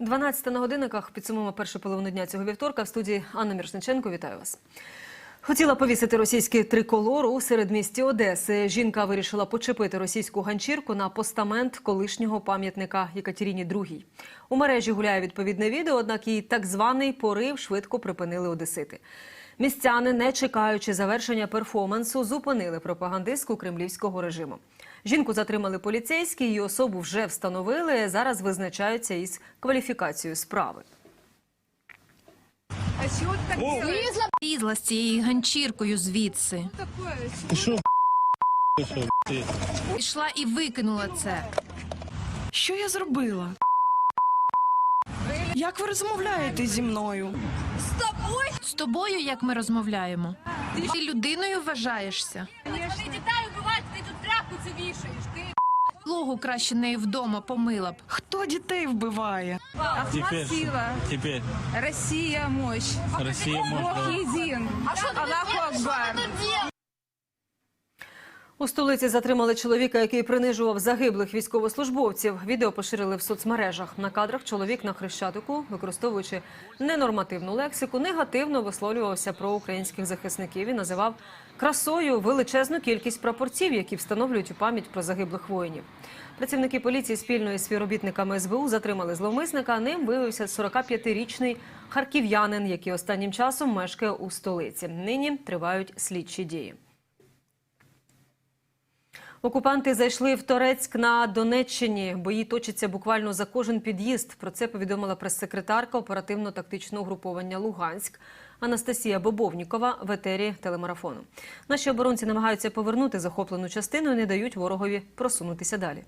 12 на годинниках підсумуємо першу половину дня цього вівторка в студії Анна Мірошниченко. Вітаю вас. Хотіла повісити російський триколор у середмісті Одеси. Жінка вирішила почепити російську ганчірку на постамент колишнього пам'ятника Єкатеріні II. У мережі гуляє відповідне відео, однак її так званий порив швидко припинили одесити. Містяни, не чекаючи завершення перформансу, зупинили пропагандистку кремлівського режиму. Жінку затримали поліцейські, її особу вже встановили. Зараз визначаються із кваліфікацією справи. А чего ты так делаешь? Лізла з цією ганчіркою звідси. Що, ти? Пішла і викинула це. Що я зробила? Як ви розмовляєте зі мною? З тобою, як ми розмовляємо. Ти людиною вважаєшся. Дітей тут це вішаєш. Ти Логу краще нею вдома помила б. Хто дітей вбиває? Ахмат Теперь, сила. теперь Россия мощь. Россия Бог может... един. Аллаху Акбар. У столиці затримали чоловіка, який принижував загиблих військовослужбовців. Відео поширили в соцмережах. На кадрах чоловік на хрещатику, використовуючи ненормативну лексику, негативно висловлювався про українських захисників і називав красою величезну кількість прапорців, які встановлюють у пам'ять про загиблих воїнів. Працівники поліції спільно із співробітниками СБУ затримали зловмисника. Ним виявився 45-річний харків'янин, який останнім часом мешкає у столиці. Нині тривають слідчі дії. Окупанти зайшли в Торецьк на Донеччині. Бої точаться буквально за кожен під'їзд. Про це повідомила прес-секретарка оперативно-тактичного угруповання Луганськ Анастасія Бобовнікова в етері телемарафону. Наші оборонці намагаються повернути захоплену частину і не дають ворогові просунутися далі.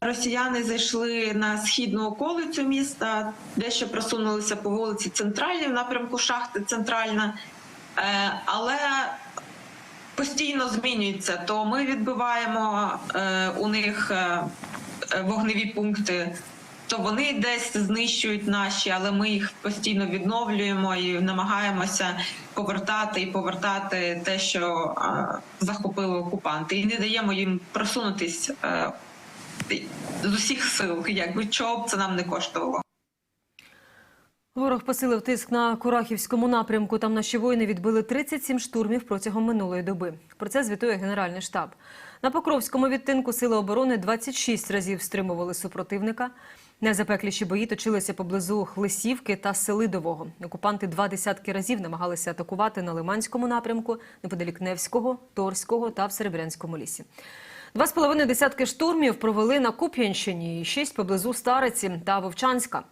Росіяни зайшли на східну околицю міста, дещо просунулися по вулиці Центральній в напрямку шахти Центральна, Е, але постійно змінюється. То ми відбиваємо е, у них е, вогневі пункти. То вони десь знищують наші, але ми їх постійно відновлюємо і намагаємося повертати і повертати те, що захопили окупанти, і не даємо їм просунутись е, з усіх сил, якби чого б це нам не коштувало. Ворог посилив тиск на Курахівському напрямку. Там наші воїни відбили 37 штурмів протягом минулої доби. Про це звітує Генеральний штаб. На Покровському відтинку сили оборони 26 разів стримували супротивника. Найзапекліші бої точилися поблизу Лисівки та Селидового. Окупанти два десятки разів намагалися атакувати на Лиманському напрямку, неподалік Невського, Торського та в Серебрянському лісі. Два з половиною десятки штурмів провели на Куп'янщині і шість поблизу Стариці та Вовчанська.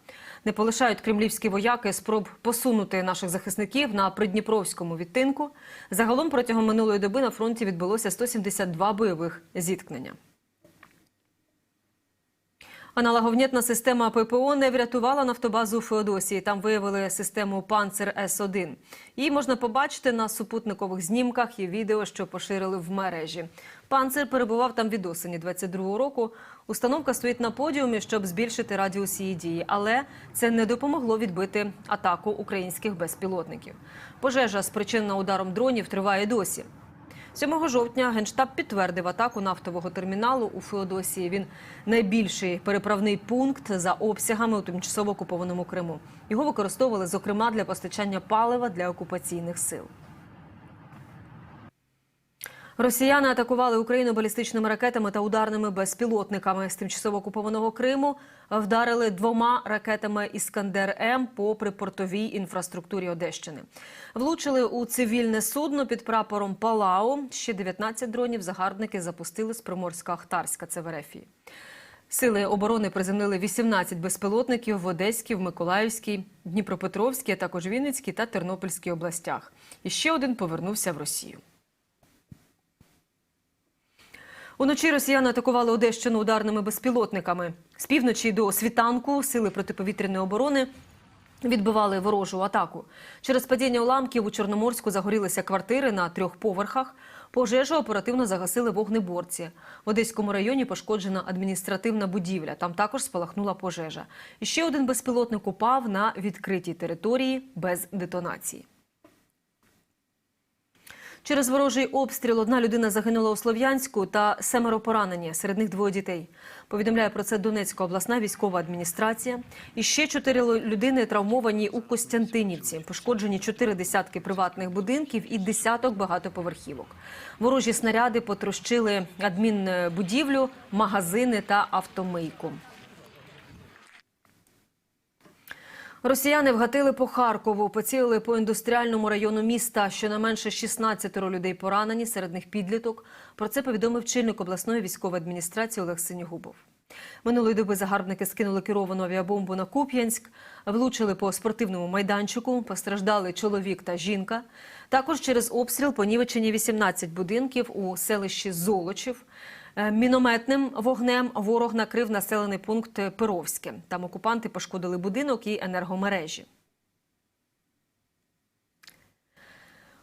Не полишають кремлівські вояки спроб посунути наших захисників на придніпровському відтинку. Загалом протягом минулої доби на фронті відбулося 172 бойових зіткнення. Аналоговнітна система ППО не врятувала нафтобазу Феодосії. Там виявили систему Панцер С-1. Її можна побачити на супутникових знімках і відео, що поширили в мережі. Панцер перебував там від осені 22-го року. Установка стоїть на подіумі, щоб збільшити радіус її дії, але це не допомогло відбити атаку українських безпілотників. Пожежа, спричинена ударом дронів, триває досі. 7 жовтня Генштаб підтвердив атаку нафтового терміналу у Феодосії. Він найбільший переправний пункт за обсягами у тимчасово окупованому Криму. Його використовували зокрема для постачання палива для окупаційних сил. Росіяни атакували Україну балістичними ракетами та ударними безпілотниками з тимчасово окупованого Криму. Вдарили двома ракетами Іскандер М по припортовій інфраструктурі Одещини. Влучили у цивільне судно під прапором Палау. Ще 19 дронів загарбники запустили з Приморська-Ахтарська. Це в Ерефії. Сили оборони приземлили 18 безпілотників в Одеській, в Миколаївській, Дніпропетровській, а також Вінницькій та Тернопільській областях. І ще один повернувся в Росію. Уночі росіяни атакували Одещину ударними безпілотниками. З півночі до світанку сили протиповітряної оборони відбивали ворожу атаку. Через падіння уламків у Чорноморську загорілися квартири на трьох поверхах. Пожежу оперативно загасили вогнеборці. В Одеському районі пошкоджена адміністративна будівля. Там також спалахнула пожежа. І ще один безпілотник упав на відкритій території без детонації. Через ворожий обстріл одна людина загинула у Слов'янську та семеро поранені, серед них двоє дітей. Повідомляє про це Донецька обласна військова адміністрація. І ще чотири людини травмовані у Костянтинівці. Пошкоджені чотири десятки приватних будинків і десяток багатоповерхівок. Ворожі снаряди потрощили адмінбудівлю, магазини та автомийку. Росіяни вгатили по Харкову, поцілили по індустріальному району міста. Щонайменше 16 людей поранені, серед них підліток. Про це повідомив чільник обласної військової адміністрації Олег Синігубов. Минулої доби загарбники скинули керовану авіабомбу на Куп'янськ, влучили по спортивному майданчику, постраждали чоловік та жінка. Також через обстріл понівечені 18 будинків у селищі Золочів. Е, Мінометним вогнем ворог накрив населений пункт Перовське. Там окупанти пошкодили будинок і енергомережі.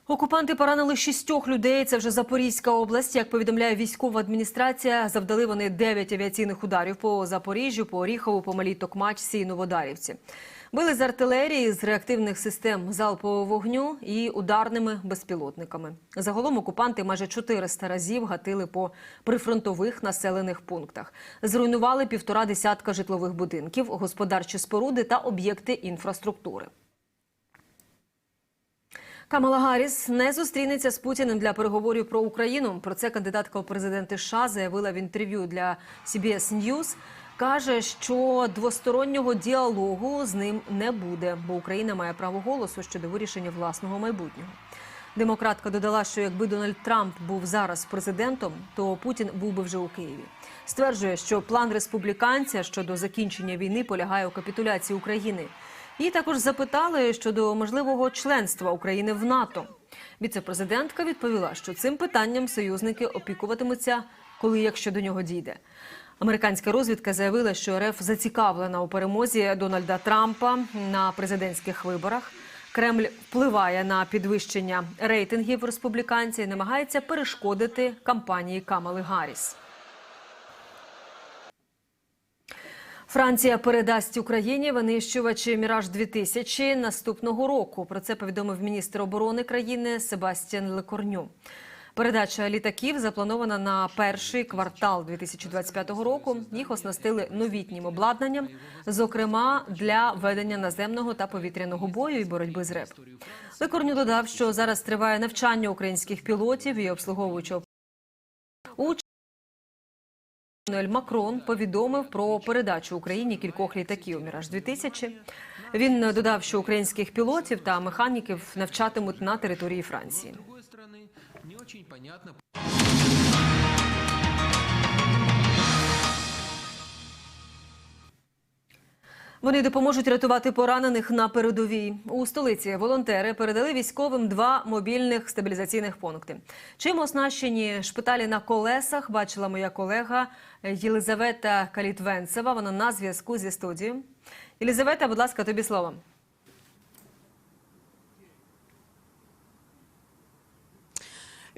Окупанти поранили шістьох людей. Це вже Запорізька область. Як повідомляє військова адміністрація, завдали вони дев'ять авіаційних ударів по Запоріжжю, по Оріхову, по Малій Токмачці і Новодарівці. Били з артилерії, з реактивних систем залпового вогню і ударними безпілотниками. Загалом окупанти майже 400 разів гатили по прифронтових населених пунктах. Зруйнували півтора десятка житлових будинків, господарчі споруди та об'єкти інфраструктури. Камала Гарріс не зустрінеться з Путіним для переговорів про Україну. Про це кандидатка у президенти США заявила в інтерв'ю для CBS News. Каже, що двостороннього діалогу з ним не буде, бо Україна має право голосу щодо вирішення власного майбутнього. Демократка додала, що якби Дональд Трамп був зараз президентом, то Путін був би вже у Києві. Стверджує, що план республіканця щодо закінчення війни полягає у капітуляції України. Її також запитали щодо можливого членства України в НАТО. Віце-президентка відповіла, що цим питанням союзники опікуватимуться, коли якщо до нього дійде. Американська розвідка заявила, що РФ зацікавлена у перемозі Дональда Трампа на президентських виборах. Кремль впливає на підвищення рейтингів республіканців і намагається перешкодити кампанії Камали Гарріс. Франція передасть Україні винищувачі Міраж 2000 наступного року. Про це повідомив міністр оборони країни Себастьян Лекорню. Передача літаків запланована на перший квартал 2025 року. Їх оснастили новітнім обладнанням, зокрема для ведення наземного та повітряного бою і боротьби з РЕП. Лекорню додав, що зараз триває навчання українських пілотів і обслуговуючого Еммануель Макрон повідомив про передачу Україні кількох літаків Міраж 2000 Він додав, що українських пілотів та механіків навчатимуть на території Франції. Вони допоможуть рятувати поранених на передовій. У столиці волонтери передали військовим два мобільних стабілізаційних пункти. Чим оснащені шпиталі на колесах, бачила моя колега Єлизавета Калітвенцева. Вона на зв'язку зі студією. Єлизавета, будь ласка, тобі слово.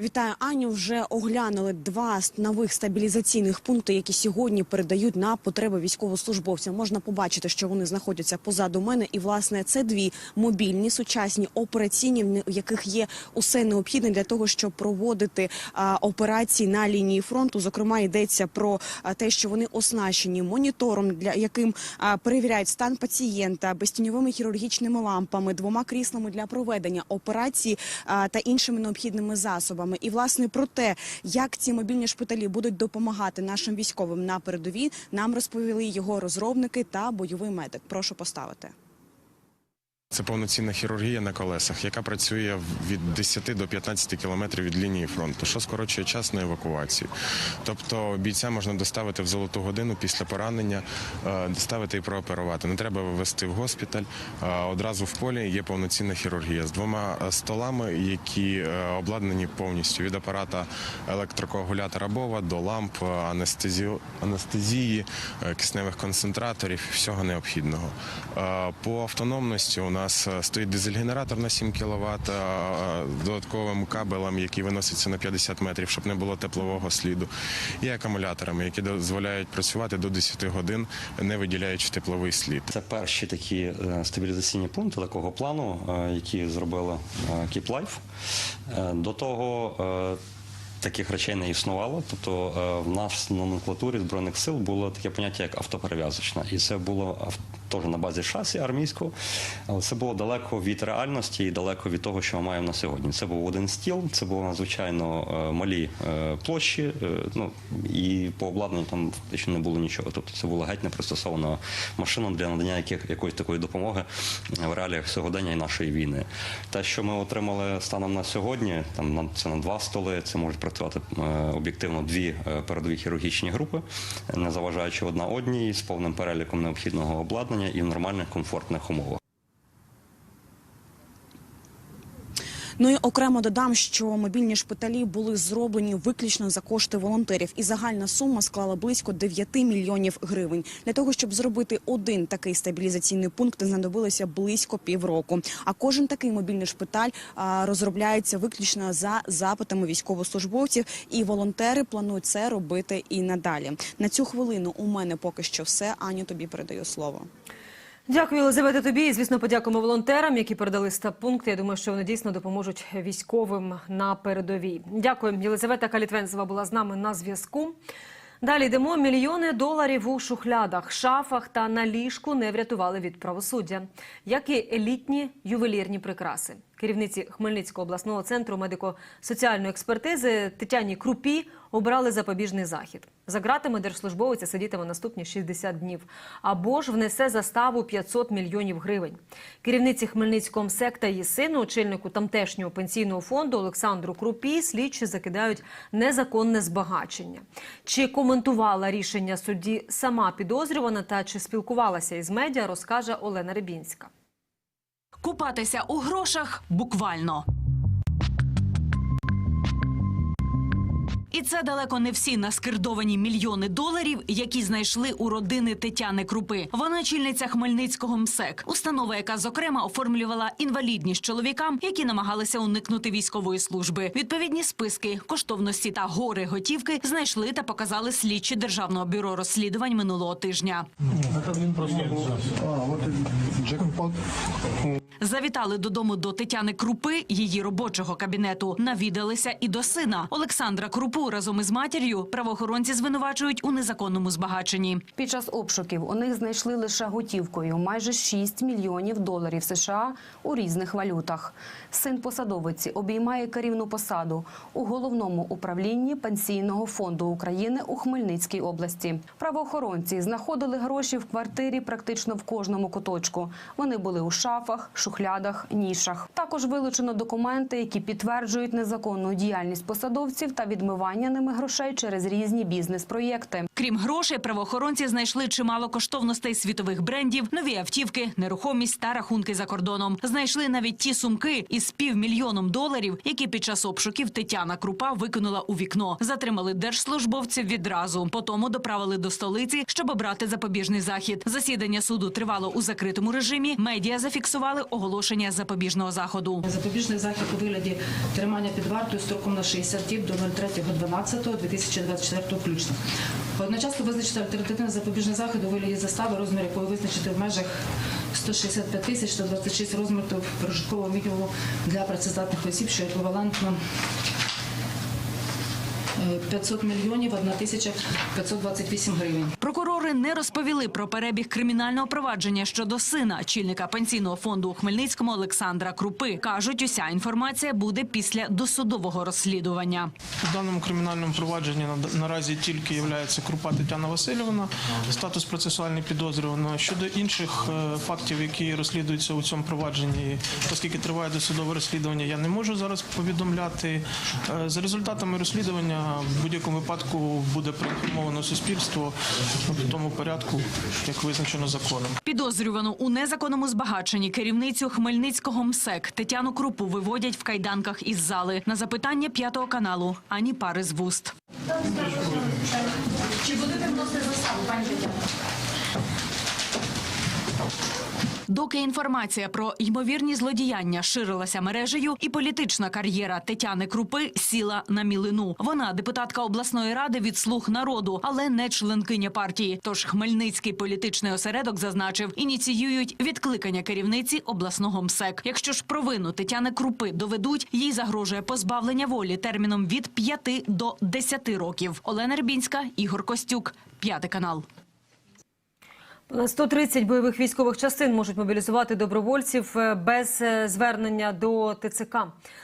Вітаю Аню. Вже оглянули два нових стабілізаційних пункти, які сьогодні передають на потреби військовослужбовців. Можна побачити, що вони знаходяться позаду мене. І власне це дві мобільні сучасні операційні, в яких є усе необхідне для того, щоб проводити а, операції на лінії фронту. Зокрема, йдеться про а, те, що вони оснащені монітором, для яким а, перевіряють стан пацієнта, безтіньовими хірургічними лампами, двома кріслами для проведення операції а, та іншими необхідними засобами. І власне про те, як ці мобільні шпиталі будуть допомагати нашим військовим на передовій, нам розповіли його розробники та бойовий медик. Прошу поставити. Це повноцінна хірургія на колесах, яка працює від 10 до 15 кілометрів від лінії фронту, що скорочує час на евакуацію. Тобто бійця можна доставити в золоту годину після поранення, е, доставити і прооперувати. Не треба вивезти в госпіталь. Е, Одразу в полі є повноцінна хірургія з двома е, столами, які обладнані повністю від апарата електрокоагулятора Бова до ламп, анестезію, анестезії, кисневих концентраторів, всього необхідного. По автономності у нас е, стоїть дизель-генератор на 7 кВт, додатковим кабелем, який виноситься на 50 метрів, щоб не було теплового сліду, і акумуляторами, які дозволяють працювати до 10 годин, не виділяючи тепловий слід. Це перші такі е, стабілізаційні пункти такого плану, е, які Life. Е, До того таких речей не існувало. Тобто в нас в номенклатурі збройних сил було таке поняття як автоперев'язочна, і це було теж на базі шасі армійського, але це було далеко від реальності і далеко від того, що ми маємо на сьогодні. Це був один стіл, це було надзвичайно е, малі е, площі. е, Ну і по обладнанню там фактично не було нічого. Тобто це була геть непристосована машина для надання яких, якоїсь такої допомоги в реаліях сьогодення і нашої війни. Те, що ми отримали станом на сьогодні, там це на два столи, це можуть працювати об'єктивно дві передові хірургічні групи, не заважаючи одна одній з повним переліком необхідного обладнання і в нормальних комфортних умовах. Ну і окремо додам, що мобільні шпиталі були зроблені виключно за кошти волонтерів, і загальна сума склала близько 9 мільйонів гривень. Для того щоб зробити один такий стабілізаційний пункт, знадобилося близько півроку. А кожен такий мобільний шпиталь розробляється виключно за запитами військовослужбовців, і волонтери планують це робити і надалі. На цю хвилину у мене поки що все. Аню, тобі передаю слово. Дякую, Єлизавета, тобі. І, звісно, подякуємо волонтерам, які передали стаб-пункти. Я думаю, що вони дійсно допоможуть військовим на передовій. Дякую. Єлизавета Калітвенцева була з нами на зв'язку. Далі йдемо. Мільйони доларів у шухлядах, шафах та на ліжку не врятували від правосуддя, як і елітні ювелірні прикраси. Керівниці Хмельницького обласного центру медико-соціальної експертизи Тетяні Крупі обрали запобіжний захід. За ґратами держслужбовиця сидітиме наступні 60 днів. Або ж внесе заставу 500 мільйонів гривень. Керівниці Хмельницького МСЕК та її сину, очільнику тамтешнього пенсійного фонду Олександру Крупі, слідчі закидають незаконне збагачення. Чи коментувала рішення судді сама підозрювана та чи спілкувалася із медіа, розкаже Олена Рибінська. Купатися у грошах буквально. І це далеко не всі наскирдовані мільйони доларів, які знайшли у родини Тетяни Крупи. Вона чільниця Хмельницького МСЕК, установа, яка зокрема оформлювала інвалідність чоловікам, які намагалися уникнути військової служби. Відповідні списки, коштовності та гори готівки знайшли та показали слідчі державного бюро розслідувань минулого тижня. Завітали додому до Тетяни Крупи, її робочого кабінету. Навідалися і до сина Олександра Крупу разом із матір'ю. Правоохоронці звинувачують у незаконному збагаченні. Під час обшуків у них знайшли лише готівкою майже 6 мільйонів доларів США у різних валютах. Син посадовиці обіймає керівну посаду у головному управлінні пенсійного фонду України у Хмельницькій області. Правоохоронці знаходили гроші в квартирі практично в кожному куточку. Вони були у шафах, шухлядах, нішах. Також вилучено документи, які підтверджують незаконну діяльність посадовців та відмивання ними грошей через різні бізнес-проєкти. Крім грошей, правоохоронці знайшли чимало коштовностей світових брендів, нові автівки, нерухомість та рахунки за кордоном. Знайшли навіть ті сумки із півмільйоном доларів, які під час обшуків Тетяна Крупа викинула у вікно. Затримали держслужбовців відразу. Потому доправили до столиці, щоб обрати запобіжний захід. Засідання суду тривало у закритому режимі. Медіа зафіксували оголошення запобіжного заходу. Запобіжний захід у вигляді тримання під вартою строком на 60 діб до 03.12.2024 включно. Одночасно визначити альтернативний запобіжний захід у вигляді застави, розмір якої визначити в межах 165 тисяч 126 розмірів прожиткового мінімуму для працездатних осіб, що еквівалентно 500 мільйонів 1 тисяча 528 гривень. Прокурори не розповіли про перебіг кримінального провадження щодо сина очільника пенсійного фонду у Хмельницькому Олександра Крупи. кажуть, уся інформація буде після досудового розслідування. У даному кримінальному провадженні на- наразі тільки є Крупа Тетяна Васильівна, статус процесуальний підозрюваного. Щодо інших е, фактів, які розслідуються у цьому провадженні, оскільки триває досудове розслідування, я не можу зараз повідомляти. Е, За результатами розслідування в будь-якому випадку буде проінформовано суспільство в тому порядку, як визначено законом. Підозрювану у незаконному збагаченні керівницю Хмельницького МСЕК Тетяну Крупу виводять в кайданках із зали. На запитання п'ятого каналу ані пари з вуст. Чи будете вносити заставу, пані Тетяна? Доки інформація про ймовірні злодіяння ширилася мережею, і політична кар'єра Тетяни Крупи сіла на мілину. Вона депутатка обласної ради від слуг народу, але не членкиня партії. Тож Хмельницький політичний осередок зазначив, ініціюють відкликання керівниці обласного МСЕК. Якщо ж провину Тетяни Крупи доведуть, їй загрожує позбавлення волі терміном від 5 до 10 років. Олена Рбінська, Ігор Костюк, п'ятий канал. Понад 130 бойових військових частин можуть мобілізувати добровольців е, без е, звернення до ТЦК.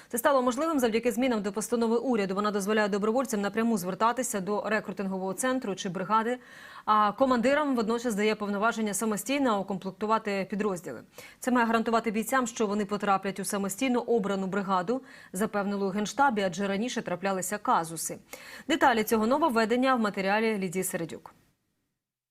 Це стало можливим завдяки змінам до постанови уряду. Вона дозволяє добровольцям напряму звертатися до рекрутингового центру чи бригади. А командирам водночас дає повноваження самостійно укомплектувати підрозділи. Це має гарантувати бійцям, що вони потраплять у самостійно обрану бригаду, запевнили у генштабі, адже раніше траплялися казуси. Деталі цього нововведення в матеріалі Лідії Середюк.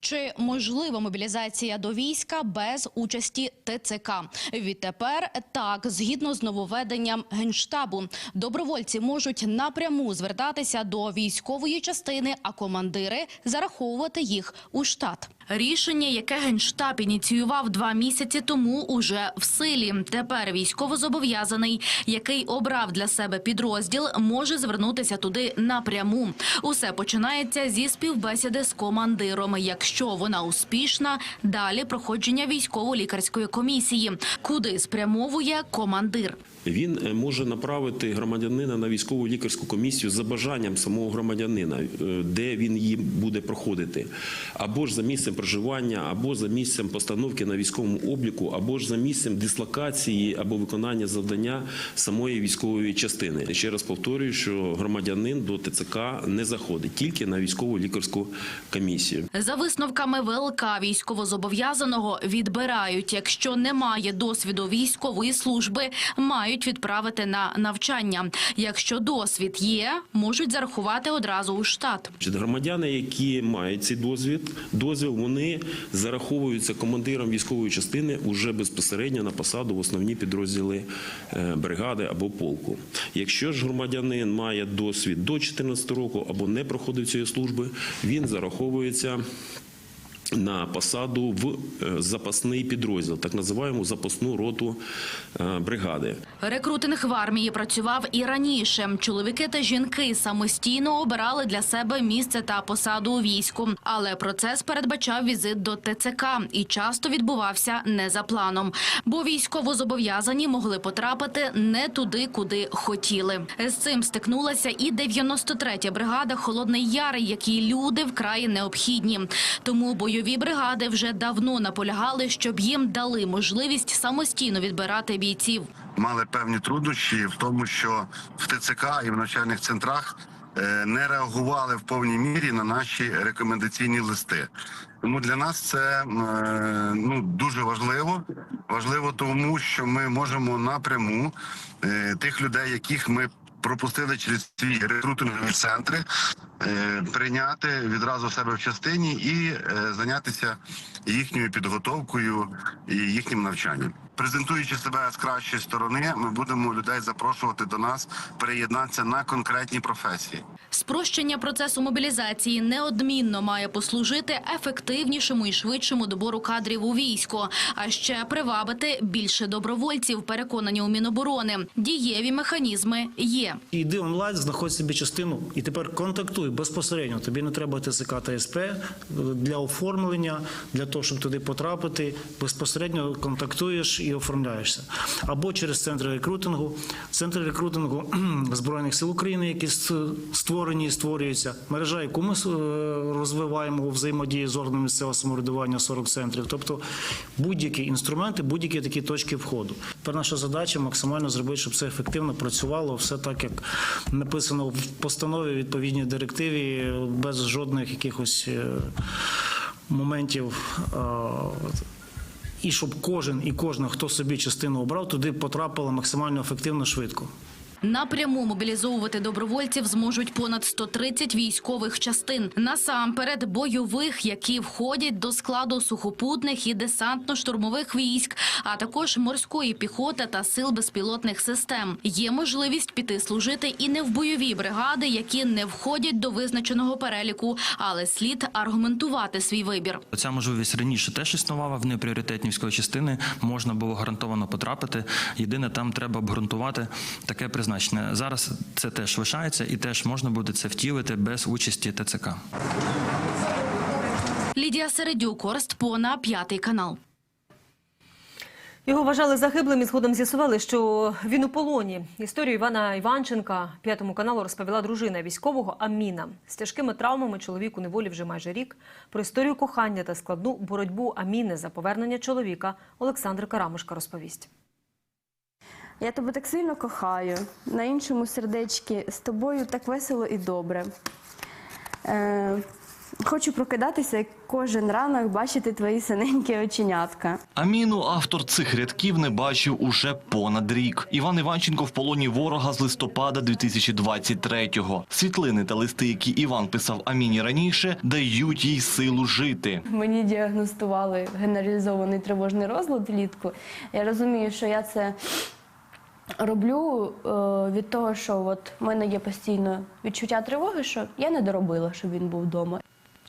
Чи можлива мобілізація до війська без участі ТЦК? Відтепер так, згідно з нововведенням генштабу, добровольці можуть напряму звертатися до військової частини, а командири зараховувати їх у штат. Рішення, яке генштаб ініціював два місяці тому, уже в силі. Тепер військовозобов'язаний, який обрав для себе підрозділ, може звернутися туди напряму. Усе починається зі співбесіди з командиром. Якщо вона успішна, далі проходження військово-лікарської комісії, куди спрямовує командир. Він е, може направити громадянина на військову лікарську комісію за бажанням самого громадянина, е, де він її буде проходити, або ж за місцем проживання, або за місцем постановки на військовому обліку, або ж за місцем дислокації або виконання завдання самої військової частини. Ще раз повторюю, що громадянин до ТЦК не заходить тільки на військову лікарську комісію. За висновками ВЛК військовозобов'язаного відбирають, якщо немає досвіду військової служби, мають відправити на навчання. Якщо досвід є, можуть зарахувати одразу у штат. Громадяни, які мають цей дозвіл, дозвіл, вони зараховуються командиром військової частини уже безпосередньо на посаду в основні підрозділи е, бригади або полку. Якщо ж громадянин має досвід до 14 року або не проходив цієї служби, він зараховується. На посаду в е, запасний підрозділ, так називаємо запасну роту е, бригади. Рекрутинг в армії працював і раніше. Чоловіки та жінки самостійно обирали для себе місце та посаду у війську. Але процес передбачав візит до ТЦК і часто відбувався не за планом. Бо військовозобов'язані могли потрапити не туди, куди хотіли. З цим стикнулася і 93-я бригада Холодний Яр, якій люди вкрай необхідні. Тому бойові бригади вже давно наполягали, щоб їм дали можливість самостійно відбирати бійців. мали певні труднощі в тому, що в ТЦК і в навчальних центрах е, не реагували в повній мірі на наші рекомендаційні листи. Тому для нас це е, ну дуже важливо. Важливо тому, що ми можемо напряму е, тих людей, яких ми пропустили через свій рекрутингові центри, е, прийняти відразу себе в частині і е, зайнятися їхньою підготовкою і їхнім навчанням. Презентуючи себе з кращої сторони, ми будемо людей запрошувати до нас переєднатися на конкретні професії. Спрощення процесу мобілізації неодмінно має послужити ефективнішому і швидшому добору кадрів у військо, а ще привабити більше добровольців, переконані у Міноборони. Дієві механізми є. Іди онлайн, знаходь собі частину і тепер контактуй безпосередньо. Тобі не треба ТСК та СП для оформлення, для того, щоб туди потрапити. Безпосередньо контактуєш і оформляєшся. Або через центри рекрутингу, центри рекрутингу Збройних сил України, які створені і створюються, мережа, яку ми розвиваємо у взаємодії з органами місцевого самоврядування 40 центрів. Тобто будь-які інструменти, будь-які такі точки входу. Тепер наша задача максимально зробити, щоб це ефективно працювало, все так, як написано в постанові, відповідній директиві, без жодних якихось е, моментів. І щоб кожен і кожна, хто собі частину обрав, туди потрапила максимально ефективно швидко. Напряму мобілізовувати добровольців зможуть понад 130 військових частин. Насамперед бойових, які входять до складу сухопутних і десантно-штурмових військ, а також морської піхоти та сил безпілотних систем. Є можливість піти служити і не в бойові бригади, які не входять до визначеного переліку, але слід аргументувати свій вибір. Ця можливість раніше теж існувала в непріоритетні військові частини. Можна було гарантовано потрапити. Єдине, там треба обґрунтувати таке призначення. Зараз це теж лишається і теж можна буде це втілити без участі ТЦК. Лідія Середюк, Орст Пона, п'ятий канал. Його вважали загиблим і згодом з'ясували, що він у полоні. Історію Івана Іванченка п'ятому каналу розповіла дружина військового Аміна. З тяжкими травмами чоловік у неволі вже майже рік. Про історію кохання та складну боротьбу Аміни за повернення чоловіка Олександр Карамушка розповість. Я тебе так сильно кохаю. На іншому сердечки з тобою так весело і добре. Е, хочу прокидатися і кожен ранок бачити твої синенькі оченятка. Аміну автор цих рядків не бачив уже понад рік. Іван Іванченко в полоні ворога з листопада 2023-го. Світлини та листи, які Іван писав Аміні раніше, дають їй силу жити. Мені діагностували генералізований тривожний розлад влітку. Я розумію, що я це роблю е, від того, що от в мене є постійно відчуття тривоги, що я не доробила, щоб він був вдома.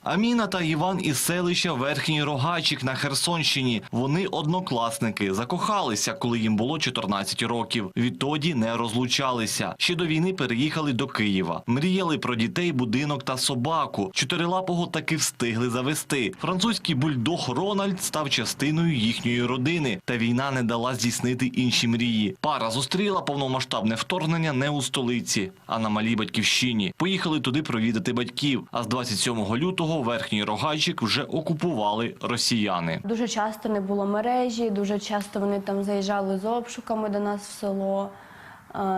Аміна та Іван із селища Верхній Рогачик на Херсонщині. Вони однокласники, закохалися, коли їм було 14 років. Відтоді не розлучалися. Ще до війни переїхали до Києва. Мріяли про дітей, будинок та собаку. Чотирилапого таки встигли завести. Французький бульдог Рональд став частиною їхньої родини. Та війна не дала здійснити інші мрії. Пара зустріла повномасштабне вторгнення не у столиці, а на малій батьківщині. Поїхали туди провідати батьків. А з 27 лютого верхній рогачик вже окупували росіяни. Дуже часто не було мережі, дуже часто вони там заїжджали з обшуками до нас в село.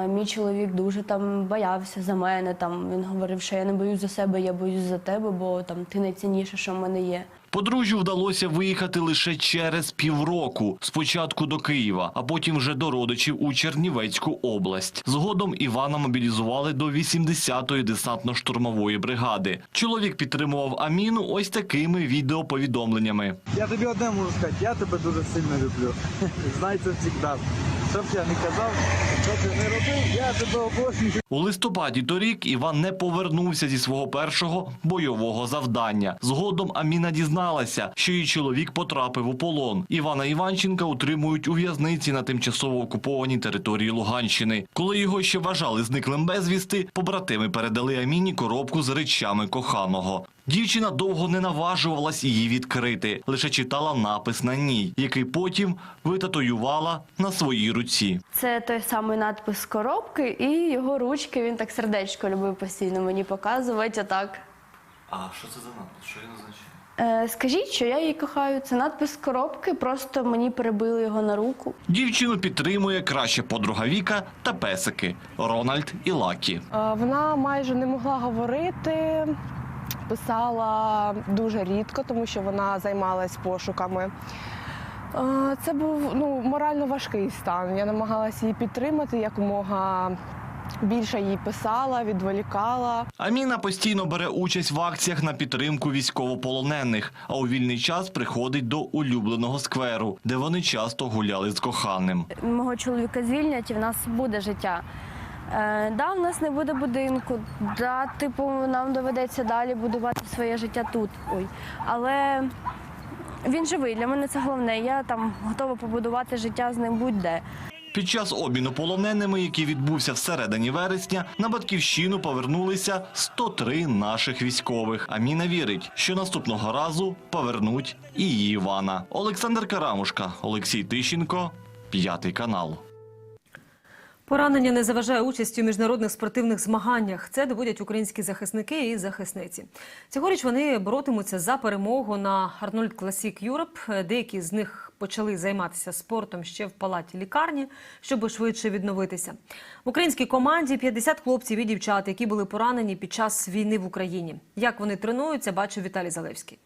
Мій чоловік дуже там боявся за мене. Там він говорив, що я не боюсь за себе, я боюсь за тебе, бо там ти найцінніше, що в мене є. Подружжю вдалося виїхати лише через півроку. Спочатку до Києва, а потім вже до родичів у Чернівецьку область. Згодом Івана мобілізували до 80-ї десантно-штурмової бригади. Чоловік підтримував Аміну ось такими відеоповідомленнями. Я тобі одне можу сказати, я тебе дуже сильно люблю. Знай це завжди. Не казав, я тебе обожнюю. У листопаді торік Іван не повернувся зі свого першого бойового завдання. Згодом Аміна дізналася, що її чоловік потрапив у полон. Івана Іванченка утримують у в'язниці на тимчасово окупованій території Луганщини. Коли його ще вважали зниклим безвісти, побратими передали Аміні коробку з речами коханого. Дівчина довго не наважувалась її відкрити, лише читала напис на ній, який потім витатуювала на своїй руці. Це той самий надпис коробки і його ручки. Він так сердечко любив постійно мені показувати. Отак. А що це за напис? Що він означає? Е, скажіть, що я її кохаю. Це надпис коробки, просто мені перебили його на руку. Дівчину підтримує краща подруга Віка та песики Рональд і Лакі. Е, Вона майже не могла говорити, писала дуже рідко, тому що вона займалась пошуками. Це був ну, морально важкий стан. Я намагалася її підтримати якомога більше їй писала, відволікала. Аміна постійно бере участь в акціях на підтримку військовополонених, а у вільний час приходить до улюбленого скверу, де вони часто гуляли з коханим. Мого чоловіка звільнять і в нас буде життя. Е, да, в нас не буде будинку, да, типу, нам доведеться далі будувати своє життя тут. Ой. Але він живий, для мене це головне. Я там готова побудувати життя з ним будь-де. Під час обміну полоненими, який відбувся всередині вересня, на батьківщину повернулися 103 наших військових. Аміна вірить, що наступного разу повернуть і її Івана. Олександр Карамушка, Олексій Тищенко, п'ятий канал. Поранення не заважає участі у міжнародних спортивних змаганнях. Це доводять українські захисники і захисниці. Цьогоріч вони боротимуться за перемогу на Арнольд Класік Юроп. Деякі з них почали займатися спортом ще в палаті лікарні, щоб швидше відновитися. В українській команді 50 хлопців і дівчат, які були поранені під час війни в Україні. Як вони тренуються, бачив Віталій Залевський.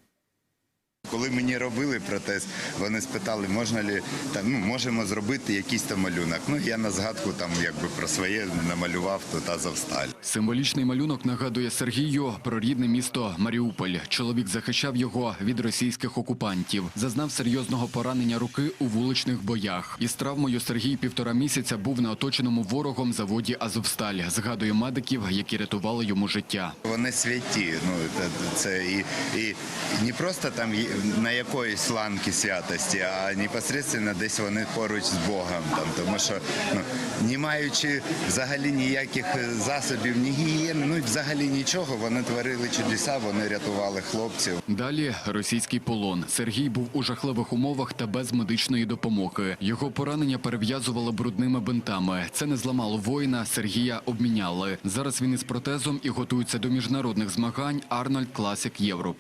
Коли мені робили протез, вони спитали, можна ли там, ну, можемо зробити якийсь там малюнок. Ну я на згадку там якби про своє намалював тут Азовсталь. Символічний малюнок нагадує Сергію про рідне місто Маріуполь. Чоловік захищав його від російських окупантів. Зазнав серйозного поранення руки у вуличних боях. Із травмою Сергій півтора місяця був на оточеному ворогом заводі Азовсталь. Згадує медиків, які рятували йому життя. Вони святі. Ну це, це і, і, і не просто там є- на якоїсь ланки святості, а непосередньо десь вони поруч з Богом. Там тому що ну не маючи взагалі ніяких е, засобів, ні гігієни, ну і взагалі нічого, вони творили чудеса, вони рятували хлопців. Далі російський полон. Сергій був у жахливих умовах та без медичної допомоги. Його поранення перев'язували брудними бинтами. Це не зламало воїна. Сергія обміняли. Зараз він із протезом і готується до міжнародних змагань Арнольд Класик Європ.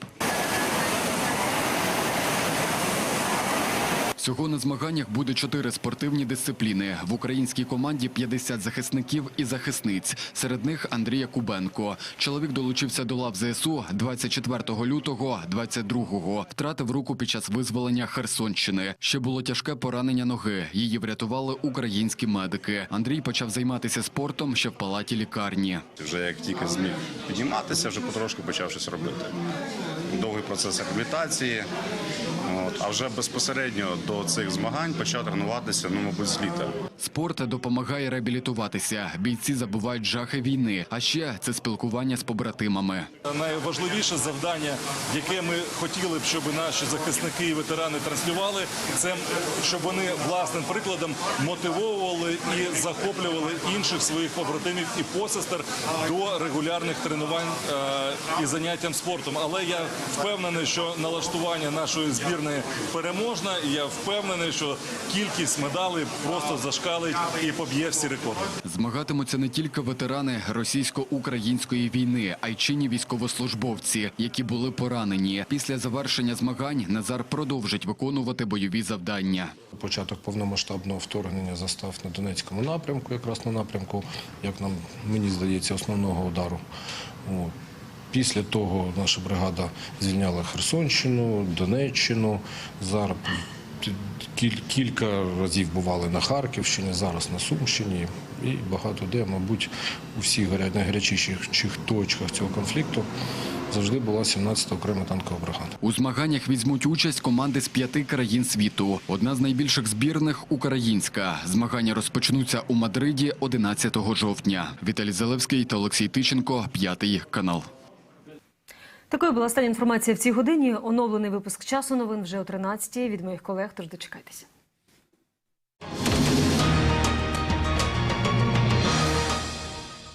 Всього на змаганнях буде чотири спортивні дисципліни. В українській команді 50 захисників і захисниць. Серед них Андрія Кубенко. Чоловік долучився до лав ЗСУ 24 лютого 22-го. Втратив руку під час визволення Херсонщини. Ще було тяжке поранення ноги. Її врятували українські медики. Андрій почав займатися спортом ще в палаті лікарні. Вже як тільки зміг підніматися, вже потрошку почав щось робити. Довгий процес реабілітації. А вже безпосередньо до цих змагань почав тренуватися, ну, мабуть, з літа. Спорт допомагає реабілітуватися. Бійці забувають жахи війни. А ще це спілкування з побратимами. Найважливіше завдання, яке ми хотіли б, щоб наші захисники і ветерани транслювали, це щоб вони власним прикладом мотивовували і захоплювали інших своїх побратимів і посестер до регулярних тренувань е, і заняттям спортом. Але я впевнений, що налаштування нашої збірної переможна, і я впевнений, що кількість медалей просто зашкалить і поб'є всі рекорди. Змагатимуться не тільки ветерани російсько-української війни, а й чинні військовослужбовці, які були поранені. Після завершення змагань Назар продовжить виконувати бойові завдання. Початок повномасштабного вторгнення застав на Донецькому напрямку, якраз на напрямку, як нам мені здається, основного удару. Після того наша бригада звільняла Херсонщину, Донеччину. Зараз кілька разів бували на Харківщині, зараз на Сумщині і багато де, мабуть, у всіх найгарячіших точках цього конфлікту завжди була 17-та окрема танкова бригада. У змаганнях візьмуть участь команди з п'яти країн світу. Одна з найбільших збірних українська. Змагання розпочнуться у Мадриді 11 жовтня. Віталій Залевський та Олексій Тиченко, п'ятий канал. Такою була остання інформація в цій годині. Оновлений випуск часу новин вже о 13 від моїх колег. Тож дочекайтеся.